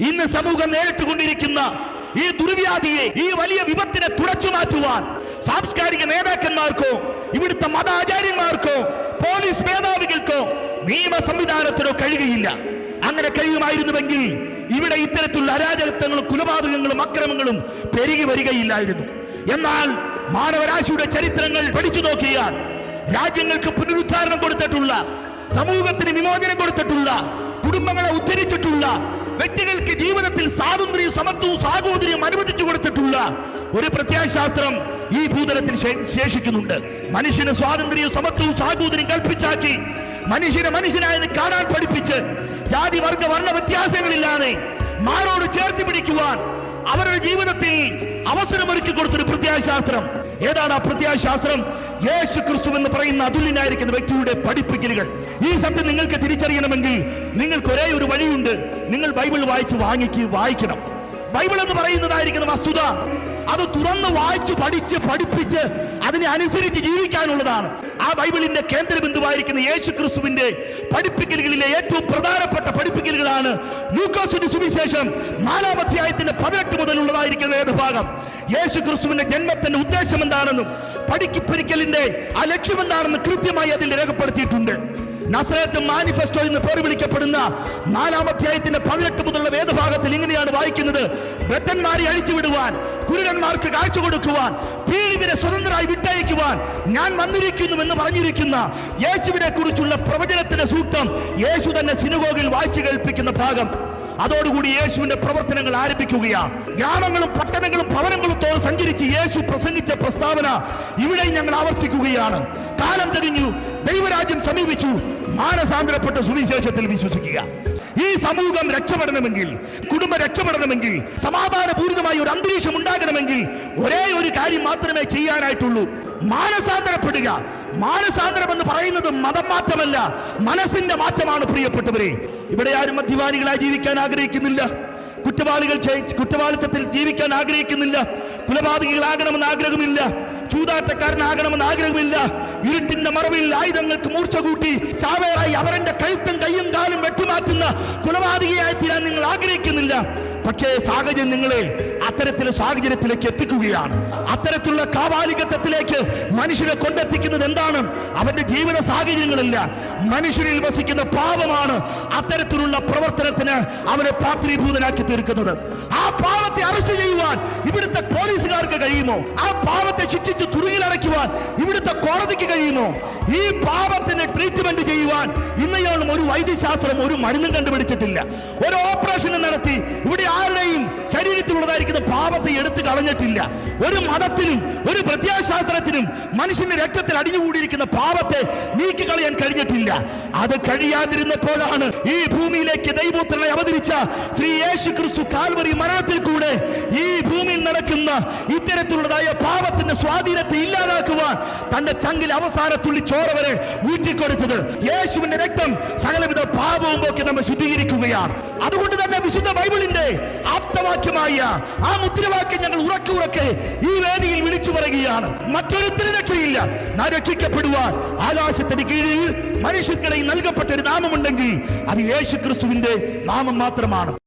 ഇന്ന് സമൂഹം നേരിട്ടുകൊണ്ടിരിക്കുന്ന ഈ ദുർവ്യാധിയെ ഈ വലിയ വിപത്തിനെ തുടച്ചു മാറ്റുവാൻ സാംസ്കാരിക നേതാക്കന്മാർക്കോ ഇവിടുത്തെ മതാചാര്യന്മാർക്കോ പോലീസ് മേധാവികൾക്കോ നിയമ സംവിധാനത്തിനോ കഴിയുകയില്ല. അങ്ങനെ കഴിയുമായിരുന്നുവെങ്കിൽ ഇവിടെ ഇത്തരത്തിലുള്ള അരാജകത്വങ്ങളും കുലപാതകങ്ങളും അക്രമങ്ങളും പെരുകി വരികയില്ലായിരുന്നു. എന്നാൽ മാനവരാശിയുടെ ചരിത്രങ്ങൾ പഠിച്ചു നോക്കിയാൽ രാജ്യങ്ങൾക്ക് പുനരുദ്ധാരണം കൊടുത്തിട്ടുള്ള സമൂഹത്തിന് വിമോചനം കൊടുത്തിട്ടുള്ള കുടുംബങ്ങളെ ഉദ്ധരിച്ചിട്ടുള്ള വ്യക്തികൾക്ക് ജീവിതത്തിൽ സ്വാതന്ത്ര്യവും സമത്വവും സാഹോദര്യവും അനുവദിച്ചു കൊടുത്തിട്ടുള്ള ഒരു പ്രത്യാശാസ്ത്രം ഈ ഭൂതലത്തിൽ ശേഷിക്കുന്നുണ്ട്. മനുഷ്യന് സ്വാതന്ത്ര്യവും സമത്വവും സാഹോദര്യം കൽപ്പിച്ചാക്കി മനുഷ്യനെ മനുഷ്യനായെന്ന് കാണാൻ പഠിപ്പിച്ച് ജാതി വർഗ വർണ വ്യത്യാസങ്ങളില്ലാതെ മാറോട് ചേർത്ത് പിടിക്കുവാൻ അവരുടെ ജീവിതത്തിൽ അവസരമൊരുക്കി കൊടുത്തൊരു പ്രത്യാശാസ്ത്രം ഏതാണ് ആ പ്രത്യാശാസ്ത്രം യേശു ക്രിസ്തു എന്ന് പറയുന്ന അതുല്യനായിരിക്കുന്ന വ്യക്തിയുടെ പഠിപ്പിക്കലുകൾ. ഈ സത്യം നിങ്ങൾക്ക് തിരിച്ചറിയണമെങ്കിൽ നിങ്ങൾക്ക് ഒരേ ഒരു വഴിയുണ്ട്. നിങ്ങൾ ബൈബിൾ വായിച്ച് വാങ്ങിക്ക് വായിക്കണം. ബൈബിൾ എന്ന് പറയുന്നതായിരിക്കുന്ന വസ്തുത അത് തുറന്ന് വായിച്ച് പഠിച്ച് പഠിപ്പിച്ച് അതിനെ അനുസരിച്ച് ജീവിക്കാനുള്ളതാണ്. ആ ബൈബിളിന്റെ കേന്ദ്ര ബിന്ദുവായിരിക്കുന്ന യേശു ക്രിസ്തുവിന്റെ പഠിപ്പിക്കലുകളിലെ ഏറ്റവും പ്രധാനപ്പെട്ട പഠിപ്പിക്കലുകളാണ് ലൂക്കോസിന്റെ സുവിശേഷം നാലാം അധ്യായത്തിന്റെ പതിനെട്ട് മുതലുള്ളതായിരിക്കുന്ന ഏത് ഭാഗം? യേശു ക്രിസ്തുവിന്റെ ജന്മത്തിന്റെ ഉദ്ദേശം എന്താണെന്നും പഠിക്കപ്പെരിക്കലിന്റെ ആ ലക്ഷ്യം എന്താണെന്ന് കൃത്യമായി അതിൽ രേഖപ്പെടുത്തിയിട്ടുണ്ട്. നസ്രത്ത് മാനിഫെസ്റ്റോ എന്ന് പേര് വിളിക്കപ്പെടുന്ന നാലാം അധ്യായത്തിന്റെ പതിനെട്ട് മുതലുള്ള വേദഭാഗത്തിൽ ഇങ്ങനെയാണ് വായിക്കുന്നത്. ബദ്ധന്മാരെ അഴിച്ചുവിടുവാൻ കുരുടന്മാർക്ക് കാഴ്ച കൊടുക്കുവാൻ പീഡിതരെ സ്വതന്ത്രരായി വിട്ടയക്കുവാൻ ഞാൻ വന്നിരിക്കുന്നു എന്ന് പറഞ്ഞിരിക്കുന്ന യേശുവിനെ കുറിച്ചുള്ള പ്രവചനത്തിന്റെ സൂത്രം യേശു തന്നെ സിനുഗോഗിൽ വായിച്ചു കേൾപ്പിക്കുന്ന ഭാഗം. അതോടുകൂടി യേശുവിന്റെ പ്രവർത്തനങ്ങൾ ആരംഭിക്കുകയാണ് ഗ്രാമങ്ങളും പട്ടണങ്ങളും ഭവനങ്ങളും തോറും സഞ്ചരിച്ച് യേശു പ്രസംഗിച്ച പ്രസ്താവന ഇവിടെ ഞങ്ങൾ ആവർത്തിക്കുകയാണ്. കാലം തെളിഞ്ഞു. ദൈവരാജ്യം സമീപിച്ചു. മാനസാന്തരപ്പെട്ട സുവിശേഷത്തിൽ വിശ്വസിക്കുക. ഈ സമൂഹം രക്ഷപ്പെടണമെങ്കിൽ കുടുംബം രക്ഷപ്പെടണമെങ്കിൽ സമാധാനപൂരിതമായ ഒരു അന്തരീക്ഷം ഉണ്ടാകണമെങ്കിൽ ഒരേ ഒരു കാര്യം മാത്രമേ ചെയ്യാനായിട്ടുള്ളൂ. മാനസാന്തരപ്പെടുക. മാനസാന്തരം എന്ന് പറയുന്നത് മതം മാറ്റമല്ല മനസ്സിന്റെ മാറ്റമാണ് പ്രിയപ്പെട്ടവരെ. ഇവിടെ ആരും മദ്യപാനികളായി ജീവിക്കാൻ ആഗ്രഹിക്കുന്നില്ല. കുറ്റവാളികൾ കുറ്റവാളിത്തത്തിൽ ജീവിക്കാൻ ആഗ്രഹിക്കുന്നില്ല. കുലപാതകികളാകണമെന്ന് ആഗ്രഹമില്ല. ചൂതാട്ടക്കാരനാകണമെന്ന് ആഗ്രഹമില്ല. ഇരുട്ടിന്റെ മറവിൽ ആയുധങ്ങൾക്ക് മൂർച്ച കൂട്ടി ചാവേറായി അവരന്റെ കഴുത്തും കയ്യും കാലും വെട്ടിമാറ്റുന്ന കുലപാതകയായി തീരാൻ നിങ്ങൾ ആഗ്രഹിക്കുന്നില്ല. പക്ഷേ സാഹചര്യം നിങ്ങളെ അത്തരത്തിലെ സാഹചര്യത്തിലേക്ക് എത്തിക്കുകയാണ്. അത്തരത്തിലുള്ള കാവാലികത്വത്തിലേക്ക് മനുഷ്യനെ കൊണ്ടെത്തിക്കുന്നത് എന്താണ്? അവന്റെ ജീവിത സാഹചര്യങ്ങളല്ല. മനുഷ്യരിൽ വസിക്കുന്ന പാപമാണ് അത്തരത്തിലുള്ള പ്രവർത്തനത്തിന് അവനെ പാത്രീഭൂതനാക്കി തീർക്കുന്നത്. ആ പാപത്തെ അറസ്റ്റ് ചെയ്യുവാൻ ഇവിടുത്തെ പോലീസുകാർക്ക് കഴിയുമോ? ആ പാപത്തെ ശിക്ഷിച്ച് തുറുകിലടയ്ക്കുവാൻ ഇവിടുത്തെ കോടതിക്ക് കഴിയുമോ? ഈ പാപത്തിന് ട്രീറ്റ്മെന്റ് ചെയ്യുവാൻ ഇന്നയോളം ഒരു വൈദ്യശാസ്ത്രം ഒരു മരുന്നും കണ്ടുപിടിച്ചിട്ടില്ല. ഒരു ഓപ്പറേഷൻ നടത്തി ഇവിടെ ആരുടെയും ശരീരത്തിലുള്ളതായിരിക്കുന്ന പാപത്തെ എടുത്തു കളഞ്ഞിട്ടില്ല. ഒരു മതത്തിനും ഒരു പ്രത്യാശാസ്ത്രത്തിനും മനുഷ്യന്റെ രക്തത്തിൽ അടിഞ്ഞുകൂടിയിരിക്കുന്ന പാപത്തെ നീക്കി കളയാൻ കഴിഞ്ഞിട്ടില്ല. അത് കഴിയാതിരുന്നപ്പോഴാണ് ഈ ഭൂമിയിലേക്ക് ദൈവപുത്രനെ അവതരിച്ച ശ്രീ യേശു ക്രിസ്തു കാൽവറി മരണത്തിൽ കൂടെ ഈ ഇത്തരത്തിലുള്ളതായ പാപത്തിന്റെ സ്വാധീനത്തെ ഇല്ലാതാക്കുവാൻ തന്റെ ചങ്കിൽ അവസാന തുള്ളി ചോര വരെ ഊറ്റിക്കൊടുത്തത് യേശുവിന്റെ രക്തം സകലവിധ പാപവും ഒക്കെ നമ്മെ ശുദ്ധീകരിക്കുകയാണ്. അതുകൊണ്ട് തന്നെ വിശുദ്ധ ബൈബിളിന്റെ ആപ്തവാക്യമായ ആ മുദ്രവാക്യം ഞങ്ങൾ ഉറക്കെ ഉറക്കെ ഈ വേദിയിൽ വിളിച്ചു പറയുകയാണ്. മറ്റൊരുത്തിന് രക്ഷയില്ല. നാം രക്ഷിക്കപ്പെടുവാൻ ആകാശത്തിന് കീഴിൽ മനുഷ്യർക്കിടയിൽ നൽകപ്പെട്ട ഒരു നാമമുണ്ടെങ്കിൽ അത് യേശു ക്രിസ്തുവിന്റെ നാമം മാത്രമാണ്.